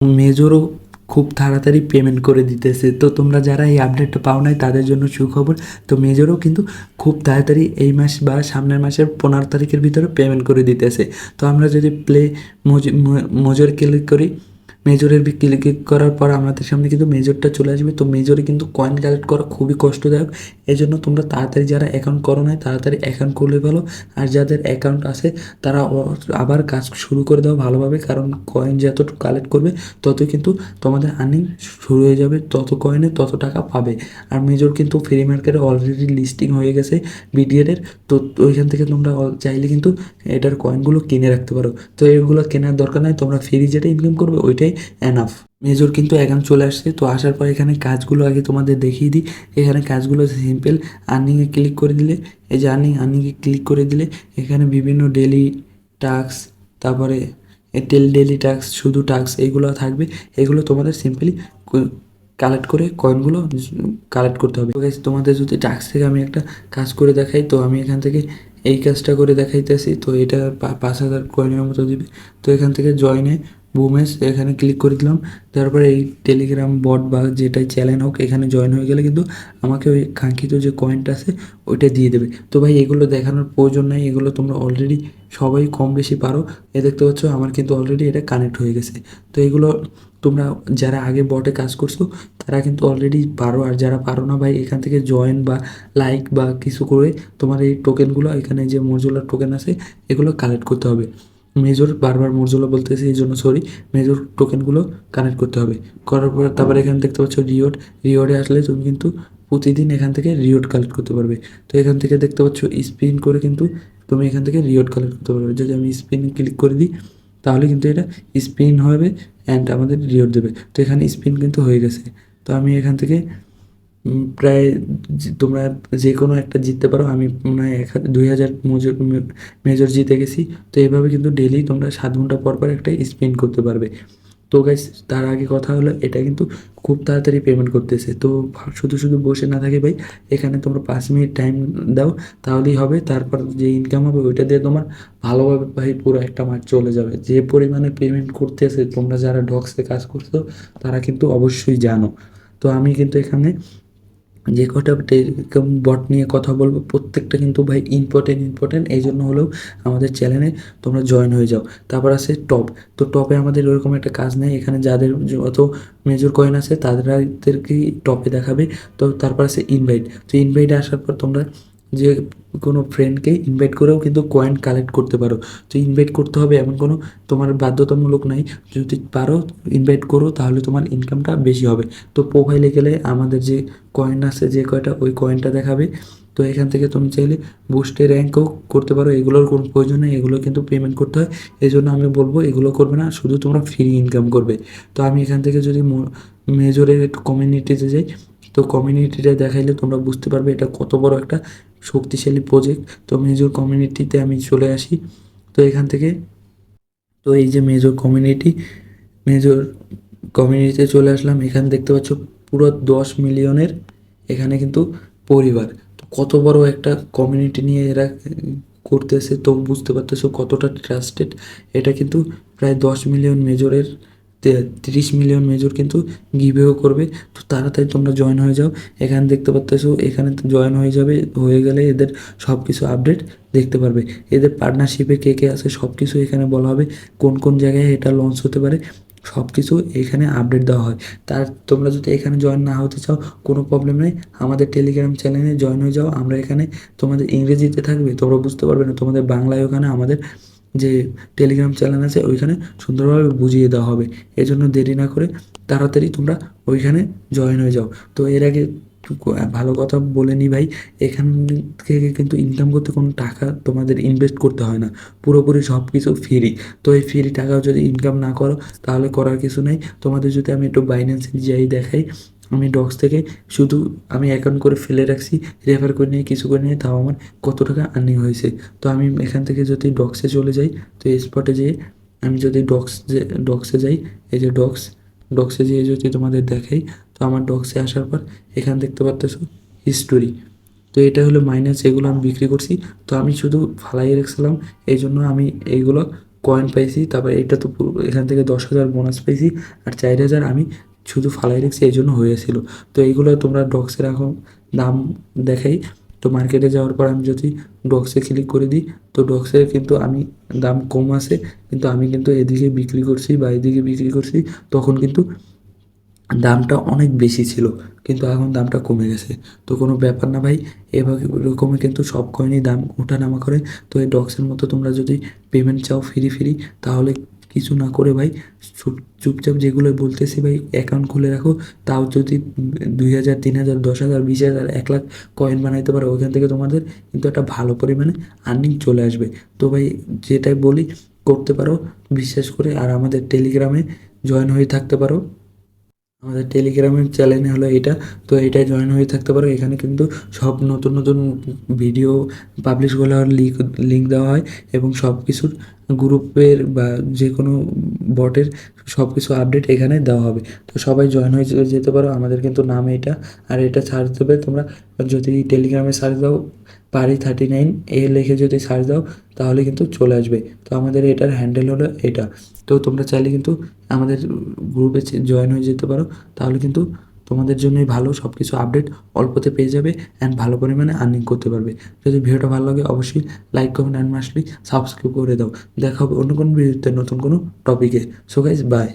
মেজরও খুব তাড়াতাড়ি পেমেন্ট করে দিতেছে। তো তোমরা যারা এই আপডেটটা পাও নাই, তাদের জন্য সুখবর, তো মেজরও কিন্তু খুব তাড়াতাড়ি এই মাস বা সামনের মাসের পনেরো তারিখের ভিতরে পেমেন্ট করে দিতেছে। তো আমরা যদি প্লে মজুর ক্লিক করি মেজরের ক্লিক করার পর আমাদের সামনে কিন্তু মেজরটা চলে আসবে। তো মেজরে কিন্তু কয়েন কালেক্ট করা খুবই কষ্টদায়ক। এই জন্য তোমরা তাড়াতাড়ি যারা অ্যাকাউন্ট করো নাই, তাড়াতাড়ি অ্যাকাউন্ট খুলে ফেলো। আর যাদের অ্যাকাউন্ট আছে, তারা আবার কাজ শুরু করে দাও ভালোভাবে। কারণ কয়েন যতটুকু কালেক্ট করবে, ততই কিন্তু তোমাদের আর্নিং শুরু হয়ে যাবে। তত কয়েনে তত টাকা পাবে। আর মেজর কিন্তু ফ্রি মার্কেটে অলরেডি লিস্টিং হয়ে গেছে বিডিএর তো ওইখান থেকে তোমরা চাইলে কিন্তু এটার কয়েনগুলো কিনে রাখতে পারো। তো এগুলো কেনার দরকার নাই। তোমরা ফ্রি যেটা ইনকাম করবে, ওইটাই এনাফ মেজর কিন্তু এখন চলে আসছে, তো আসার পর এখানে কাজগুলো আগে তোমাদের দেখিয়ে দিই। এখানে কাজগুলো সিম্পল আর্নিংয়ে ক্লিক করে দিলে, এই যে আর্নিং আর্নিংয়ে ক্লিক করে দিলে, এখানে বিভিন্ন ডেলি টাস্ক তারপরে টেল ডেলি টাস্ক শুধু টাস্ক এইগুলো থাকবে। এগুলো তোমাদের সিম্পলি কালেক্ট করে কয়েনগুলো কালেক্ট করতে হবে। তোমাদের যদি টাস্ক থেকে আমি একটা কাজ করে দেখাই, তো আমি এখান থেকে এই কাজটা করে দেখাইতেছি, তো এটা পাঁচ হাজার কয়েনের মতো দিবে। তো এখান থেকে জয়েনে বুমেস এখানে ক্লিক করে দিলাম। তারপরে এই টেলিগ্রাম বট বা যেটাই চ্যানেল হোক, এখানে জয়েন হয়ে গেলে কিন্তু আমাকে ওই কাঙ্ক্ষিত যে কয়েনটা আছে, ওইটা দিয়ে দেবে। তো ভাই, এগুলো দেখানোর প্রয়োজন নাই, এগুলো তোমরা অলরেডি সবাই কম বেশি পারো। এ দেখতে পাচ্ছ, আমার কিন্তু অলরেডি এটা কানেক্ট হয়ে গেছে। তো এগুলো তোমরা যারা আগে বটে কাজ করছ, তারা কিন্তু অলরেডি পারো। আর যারা পারো না ভাই, এখান থেকে জয়েন বা লাইক বা কিছু করে তোমার এই টোকেনগুলো এখানে যে মজুলার টোকেন আছে, এগুলো কালেক্ট করতে হবে। মেজর বারবার মরজুলা বলতেছি, এই জন্য সরি মেজর টোকেনগুলো কানেক্ট করতে হবে। করার পর তারপর এখানে দেখতে পাচ্ছ রিওড রিওডে আসলে তুমি কিন্তু প্রতিদিন এখান থেকে রিওড কালেক্ট করতে পারবে। তো এখান থেকে দেখতে পাচ্ছ স্পিন করে কিন্তু তুমি এখান থেকে রিওড কালেক্ট করতে পারবে। যদি আমি স্পিন ক্লিক করে দিই, তাহলে কিন্তু এটা স্পিন হবে অ্যান্ড আমাদের রিওড দেবে। তো এখানে স্পিন কিন্তু হয়ে গেছে। তো আমি এখান থেকে প্রায় তোমরা যে কোনো একটা জিততে পারো। আমি মনে এক দুই হাজার মজুর মেজর জিতে গেছি। তো এইভাবে কিন্তু ডেলি তোমরা সাত ঘণ্টা পর পর একটা স্পেন্ড করতে পারবে। তো গাইস তার আগে কথা হলো, এটা কিন্তু খুব তাড়াতাড়ি পেমেন্ট করতেছে। তো শুধু শুধু বসে না থাকে ভাই, এখানে তোমরা পাঁচ মিনিট টাইম দাও, তাহলেই হবে। তারপর যে ইনকাম হবে, ওইটা দিয়ে তোমার ভালোভাবে ভাই পুরো একটা মাস চলে যাবে। যে পরিমাণে পেমেন্ট করতেছে, তোমরা যারা ডক্সে কাজ করছ, তারা কিন্তু অবশ্যই জানো। তো আমি কিন্তু এখানে যে কটা বট নিয়ে কথা বলব, প্রত্যেকটা কিন্তু ভাই ইম্পর্টেন্ট ইম্পর্টেন্ট এই জন্য হলেও আমাদের চ্যানেলে তোমরা জয়েন হয়ে যাও। তারপর আছে টপ তো টপে আমাদের ওরকম একটা কাজ নেই, এখানে যাদের যত মেজর কয়েন আছে তাদেরকেই টপে দেখাবে। তো তারপর আছে ইনভাইট তো ইনভাইটে আসার পর তোমরা যে কোনো ফ্রেন্ডকে ইনভাইট করেও কিন্তু কয়েন কালেক্ট করতে পারো। তো ইনভাইট করতে হবে এমন কোনো তোমার বাধ্যতামূলক নাই। যদি পারো ইনভাইট করো তাহলে তোমার ইনকামটা বেশি হবে। তো প্রোফাইলে গেলে আমাদের যে কয়েন আছে, যে কয়টা, ওই কয়েনটা দেখাবে। তো এখান থেকে তুমি চাইলে বুস্টে র্যাঙ্কও করতে পারো। এগুলোর কোনো প্রয়োজন নেই, এগুলো কিন্তু পেমেন্ট করতে হয়। এই জন্য আমি বলব এগুলো করবে না, শুধু তোমরা ফ্রি ইনকাম করবে। তো আমি এখান থেকে যদি মেজরের একটু কমিউনিটিতে যাই, তো কমিউনিটিটা দেখাইলে তোমরা বুঝতে পারবে এটা কত বড় একটা শক্তিশালী প্রজেক্ট তো মেজর কমিউনিটিতে আমি চলে আসি। তো এখান থেকে তো এই যে মেজর কমিউনিটি মেজর কমিউনিটিতে চলে আসলাম। এখানে দেখতে পাচ্ছ পুরো দশ মিলিয়নের এখানে কিন্তু পরিবার। তো কত বড় একটা কমিউনিটি নিয়ে এরা করতেছে, তো বুঝতে পারতেছো কতটা ট্রাস্টেড এটা কিন্তু প্রায় দশ মিলিয়ন মেজরের তিরিশ মিলিয়ন মেজর কিন্তু গিভেও করবে। তো তাড়াতাড়ি তোমরা জয়েন হয়ে যাও। এখানে দেখতে পাচ্তেছো এখানে জয়েন হয়ে যাবে। হয়ে গেলে এদের সব কিছু আপডেট দেখতে পারবে। এদের পার্টনারশিপে কে কে আছে সব কিছু এখানে বলা হবে। কোন কোন জায়গায় এটা লঞ্চ হতে পারে সব কিছু এখানে আপডেট দেওয়া হয়। তার তোমরা যদি এখানে জয়েন না হতে চাও, কোনো প্রবলেম নেই। আমাদের টেলিগ্রাম চ্যানেলে জয়েন হয়ে যাও। আমরা এখানে তোমাদের ইংরেজিতে থাকবে, তোমরা বুঝতে পারবে না। তোমাদের বাংলায় ওখানে আমাদের যে টেলিগ্রাম চ্যানেল আছে, ওইখানে সুন্দরভাবে বুঝিয়ে দেওয়া হবে। এই জন্য দেরি না করে তাড়াতাড়ি তোমরা ওইখানে জয়েন হয়ে যাও। তো এর আগে ভালো কথা বলে নি ভাই, এখান থেকে কিন্তু ইনকাম করতে কোনো টাকা তোমাদের ইনভেস্ট করতে হয় না। পুরোপুরি সব কিছু ফ্রি তো এই ফ্রি টাকাও যদি ইনকাম না করো, তাহলে করার কিছু নেই। তোমাদের যদি আমি একটু বাইন্যান্সে যাই দেখাই আমি ডক্স থেকে শুধু আমি অ্যাকাউন্ট করে ফেলে রাখছি রেফার করে নিয়ে, কিছু করে নিয়ে, তাও আমার কত টাকা আর্নিং হয়েছে। তো আমি এখান থেকে যদি ডক্সে চলে যাই, তো স্পটে যেয়ে আমি যদি ডক্স যে ডক্সে যাই, এই যে ডক্স ডক্সে যেয়ে যদি তোমাদের দেখাই, তো আমার ডক্সে আসার পর এখানে দেখতে পারতেছো হিস্টোরি তো এটা হলো মাইনাস এগুলো আমি বিক্রি করছি। তো আমি শুধু ফালাই রেখেছিলাম, এই জন্য আমি এইগুলো কয়েন পাইছি। তারপর এটা তো এখান থেকে দশ হাজার বোনাস পাইছি। আর চার হাজার আমি শুধু ফালাই রেখেছি এই জন্য হয়েছিল। তো এইগুলো তোমরা ডক্সের এখন দাম দেখাই। তো মার্কেটে যাওয়ার পর আমি যদি ডক্সে ক্লিক করে দিই, তো ডক্সে কিন্তু আমি দাম কম আছে, কিন্তু আমি কিন্তু এদিকে বিক্রি করছি বা এদিকে বিক্রি করছি, তখন কিন্তু দামটা অনেক বেশি ছিল, কিন্তু এখন দামটা কমে গেছে। তো কোনো ব্যাপার না ভাই, এভাবে এরকমই কিন্তু সব কয়েনই দাম ওঠানামা করে। তো এই ডক্সের মতো তোমরা যদি পেমেন্ট চাও ফ্রি ফ্রি তাহলে কিছু না করে ভাই, চুপ- চুপচাপ যেগুলো বলতেছি ভাই অ্যাকাউন্ট খুলে রাখো। তাও যদি দুই হাজার, তিন হাজার, দশ হাজার, বিশ হাজার, এক লাখ কয়েন বানাইতে পারো ওইখান থেকে তোমাদের কিন্তু একটা ভালো পরিমাণে আর্নিং চলে আসবে। তো ভাই, যেটাই বলি, করতে পারো। বিশ্বাস করে আর আমাদের টেলিগ্রামে জয়েন হয়ে থাকতে পারো। আমাদের টেলিগ্রামের চ্যানেল হলো এটা। তো এটাই জয়েন হয়ে থাকতে পারো। এখানে কিন্তু সব নতুন নতুন ভিডিও পাবলিশ করা লিঙ্ক লিঙ্ক দেওয়া হয় এবং সব কিছুর গ্রুপের বা যে কোনো বটের সব কিছু আপডেট এখানে দেওয়া হবে। তো সবাই জয়েন হয়ে যেতে পারো। আমাদের কিন্তু নাম এটা। আর এটা সার্চ দেবে তোমরা। যদি টেলিগ্রামে সার্চ দাও পারি থার্টি নাইন এ লিখে যদি সার্চ দাও, তাহলে কিন্তু চলে আসবে। তো আমাদের এটার হ্যান্ডেল হলো এটা। তো তোমরা চাইলে কিন্তু আমাদের গ্রুপে জয়েন হয়ে যেতে পারো। তাহলে কিন্তু তোমাদের জন্যই ভালো সব কিছু আপডেট অল্পতে পেয়ে যাবে অ্যান্ড ভালো পরিমাণে আর্নিং করতে পারবে। যদি ভিডিওটা ভালো লাগে অবশ্যই লাইক কমেন্ট অ্যান্ড মাসলি সাবস্ক্রাইব করে দাও। দেখা হবে অন্য কোনো ভিডিওতে নতুন কোনো টপিকে সো গাইজ বাই